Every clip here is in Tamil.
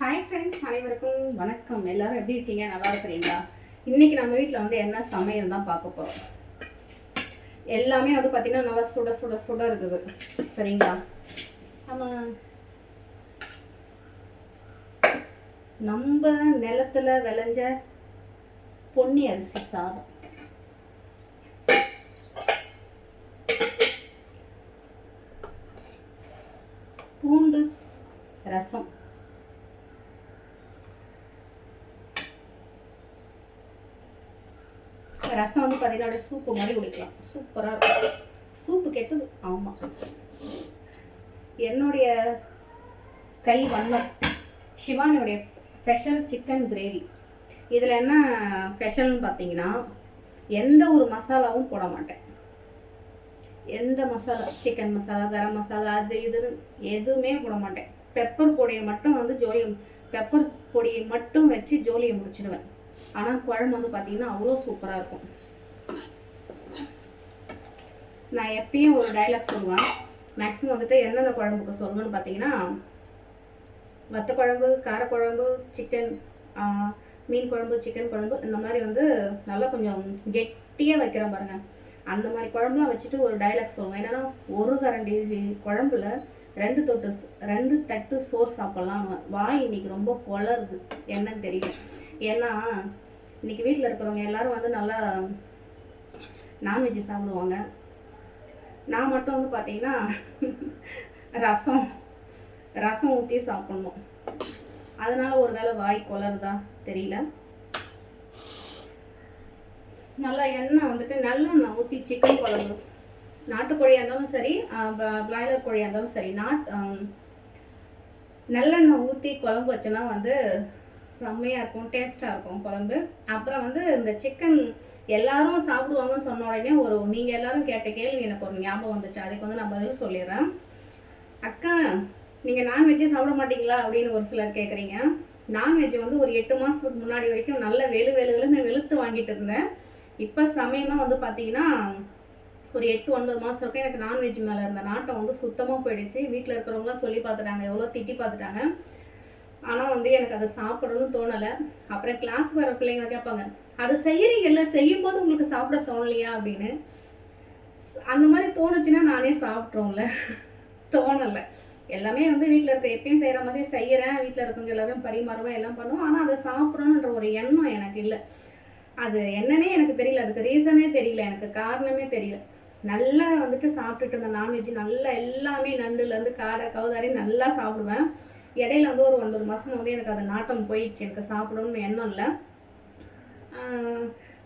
ஹாய் ஃப்ரெண்ட்ஸ் அனைவருக்கும் வணக்கம். எல்லாரும் எப்படி இருக்கீங்க? நல்லா இருக்கிறீங்களா? இன்றைக்கி நம்ம வீட்டில் வந்து என்ன சமையல் தான் பார்க்க போகிறோம் எல்லாமே வந்து பார்த்திங்கன்னா நல்லா சுட சுட சுட இருக்குது. சரிங்களா? நம்ம நம்ம நிலத்துல விளைஞ்ச பொன்னி அரிசி சாதம். பூண்டு ரசம். ரசம் வந்து பார்த்தீங்கன்னா அப்படியே சூப்பு மாதிரி குடிக்கலாம். சூப்பராக இருக்கும். சூப்பு கெட்டது. ஆமாம் என்னுடைய கை வண்ணம் சிவானியுடைய ஸ்பெஷல் சிக்கன் கிரேவி இதில் என்ன ஸ்பெஷல்னு பார்த்தீங்கன்னா எந்த ஒரு மசாலாவும் போட மாட்டேன். எந்த மசாலா சிக்கன் மசாலா கரம் மசாலா அது இதுன்னு எதுவுமே போட மாட்டேன். பெப்பர் பொடியை மட்டும் வந்து ஜோலியை பெப்பர் பொடியை மட்டும் வச்சு ஜோலியை முடிச்சிடுவேன். ஆனால் குழம்பு வந்து பார்த்தீங்கன்னா அவ்வளோ சூப்பராக இருக்கும். நான் எப்பயும் ஒரு டைலாக் சொல்லுவேன். மேக்ஸிமம் வந்துட்டு எந்தெந்த குழம்புக்கு சொல்லணும்னு பார்த்தீங்கன்னா வத்த குழம்பு காரக்குழம்பு சிக்கன் மீன் குழம்பு சிக்கன் குழம்பு இந்த மாதிரி வந்து நல்லா கொஞ்சம் கெட்டியாக வைக்கிறேன் பாருங்க. அந்த மாதிரி குழம்புலாம் வச்சுட்டு ஒரு டைலாக் சொல்லுவேன். என்னென்னா ஒரு கரண்டி குழம்புல ரெண்டு தொட்டு ரெண்டு தட்டு சோறு சாப்பிட்லாம் வாய் இன்னைக்கு ரொம்ப குளருது. என்னன்னு தெரியல. ஏன்னா இன்றைக்கி வீட்டில் இருக்கிறவங்க எல்லாரும் வந்து நல்லா நான்வெஜ் சாப்பிடுவாங்க. நான் மட்டும் வந்து பார்த்தீங்கன்னா ரசம் ரசம் ஊற்றி சாப்பிட்ணும். அதனால் ஒரு வேளை வாய் குளருதா தெரியல. நல்லா எண்ணெய் வந்துட்டு நல்லெண்ணெய் ஊற்றி சிக்கன் குழம்பு. நாட்டுக்கோழியாக இருந்தாலும் சரி பிராய்லர் கோழியாக இருந்தாலும் சரி நாட் நல்லெண்ணெய் ஊற்றி குழம்பு வச்சோன்னா வந்து செம்மையாக இருக்கும் டேஸ்ட்டாக இருக்கும் குழம்பு. அப்புறம் வந்து இந்த சிக்கன் எல்லாரும் சாப்பிடுவாங்கன்னு சொன்ன உடனே ஒரு நீங்கள் எல்லாரும் கேட்ட கேள்வி எனக்கு ஒரு ஞாபகம் வந்துச்சு. அதுக்கு வந்து நான் பதில் சொல்லிடுறேன். அக்கா நீங்கள் நான்வெஜ்ஜே சாப்பிட மாட்டீங்களா? அப்படின்னு ஒரு சிலர் கேட்குறீங்க நான்வெஜ் வந்து ஒரு எட்டு மாதத்துக்கு முன்னாடி வரைக்கும் நல்ல வெளு வெளுன்னு வெளுத்து வாங்கிட்டு இருந்தேன். இப்போ சமயமாக வந்து பார்த்தீங்கன்னா ஒரு எட்டு ஒன்பது மாதம் வரைக்கும் எனக்கு நான்வெஜ் மேலே இருந்த நாட்டம் வந்து சுத்தமாக போயிடுச்சு. வீட்டில் இருக்கிறவங்களாம் சொல்லி பார்த்துட்டாங்க எவ்வளோ திட்டி பார்த்துட்டாங்க ஆனால் வந்து எனக்கு அதை சாப்பிடணும்னு தோணலை. அப்புறம் கிளாஸ் வர பிள்ளைங்க கேட்பாங்க அதை செய்கிறீங்கல்ல செய்யும் போது உங்களுக்கு சாப்பிட தோணலையா? அப்படின்னு. அந்த மாதிரி தோணுச்சுன்னா நானே சாப்பிட்றோம்ல தோணலை. எல்லாமே வந்து வீட்டில் இருக்க எப்பயும் செய்கிற மாதிரி செய்கிறேன் வீட்டில் இருக்கவங்க எல்லாரும் பரிமாறுவேன் எல்லாம் பண்ணுவோம் ஆனால் அதை சாப்பிட்றோன்ற ஒரு எண்ணம் எனக்கு இல்லை. அது என்னன்னே எனக்கு தெரியல. அதுக்கு ரீசனே தெரியல. எனக்கு காரணமே தெரியல. நல்லா வந்துட்டு சாப்பிட்டுட்டு இருந்த நான்வெஜ் நல்லா எல்லாமே நண்டுலேருந்து காடை கவுதாரி நல்லா சாப்பிடுவேன். இடையில வந்து ஒரு ஒன்பது மாதம் வந்து எனக்கு அது நாட்டம் போயிடுச்சு. எனக்கு சாப்பிடணும்னு எண்ணம் இல்லை.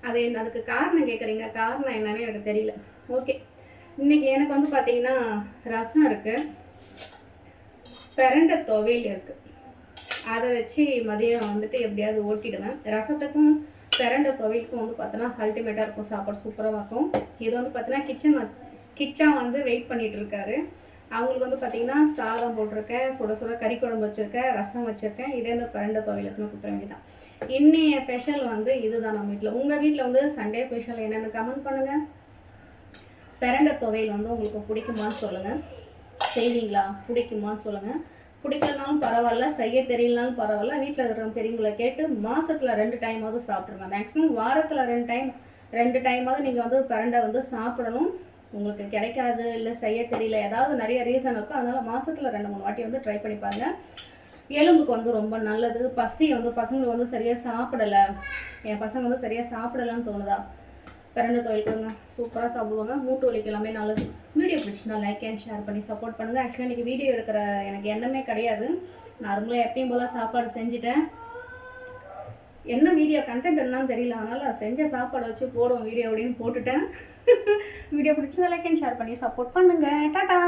அது என்ன அதுக்கு காரணம் கேட்குறீங்க காரணம் என்னன்னு எனக்கு தெரியல. ஓகே இன்னைக்கு எனக்கு வந்து பார்த்தீங்கன்னா ரசம் இருக்குது பிறண்ட துவையல் இருக்குது அதை வச்சு மதியம் வந்துட்டு எப்படியாவது ஓட்டிடுவேன். ரசத்துக்கும் பிறண்ட துவையலுக்கும் வந்து பார்த்தோன்னா அல்டிமேட்டாக இருக்கும். சாப்பாடு சூப்பராக இருக்கும். இது வந்து பார்த்தீங்கன்னா கிச்சன் கிச்சன் வந்து வெயிட் பண்ணிகிட்டு இருக்காரு. அவங்களுக்கு வந்து பார்த்தீங்கன்னா சாதம் போட்டிருக்கேன் சுட சுட கறி குழம்பு வச்சுருக்கேன் ரசம் வச்சுருக்கேன் இதே இந்த பரண்ட துவையலுக்குன்னு கொடுத்துற வேண்டியதான் இன்னைய ஸ்பெஷல் வந்து இதுதான் நம்ம வீட்டில் உங்கள் வீட்டில் வந்து சண்டே ஸ்பெஷல் என்னென்னு கமெண்ட் பண்ணுங்கள் பிறண்ட துவையல் வந்து உங்களுக்கு பிடிக்குமான்னு சொல்லுங்கள் செய்வீங்களா? பிடிக்குமான்னு சொல்லுங்கள் பிடிக்கலனாலும் பரவாயில்ல செய்ய தெரியலனாலும் பரவாயில்ல. வீட்டில் இருக்கிற பெரியவங்களை கேட்டு மாதத்தில் ரெண்டு டைமாவது சாப்பிட்ருங்க மேக்ஸிமம் வாரத்தில் ரெண்டு டைம் ரெண்டு டைமாவது நீங்கள் வந்து பரண்டை வந்து சாப்பிடணும். உங்களுக்கு கிடைக்காது இல்லை செய்ய தெரியல ஏதாவது நிறைய ரீசன் இருக்கும் அதனால் மாதத்தில் ரெண்டு மூணு வாட்டி வந்து ட்ரை பண்ணி பாருங்கள் எலும்புக்கு வந்து ரொம்ப நல்லது. பசி வந்து பசங்களுக்கு வந்து சரியாக சாப்பிடலை. என் பசங்க வந்து சரியாக சாப்பிடலன்னு தோணுதா? பிறண்டு தொழில் கொடுங்க. சூப்பராக சாப்பிடுவாங்க. மூட்டு வலிக்கு எல்லாமே நல்லது. வீடியோ பிடிச்சினா லைக் அண்ட் ஷேர் பண்ணி சப்போர்ட் பண்ணுங்கள் ஆக்சுவலாக இன்றைக்கி வீடியோ எடுக்கிற எனக்கு எண்ணமே கிடையாது. நார்மலாக எப்பயும் போல் சாப்பாடு செஞ்சுட்டேன். என்ன வீடியோ கண்டென்ட் என்னன்னு தெரியல. அதனால் செஞ்ச சாப்பாடு வச்சு போடுவோம். வீடியோ அப்படின்னு போட்டுட்டேன். வீடியோ பிடிச்சதா லைக் அண்ட் ஷேர் பண்ணி சப்போர்ட் பண்ணுங்கள் டாட்டா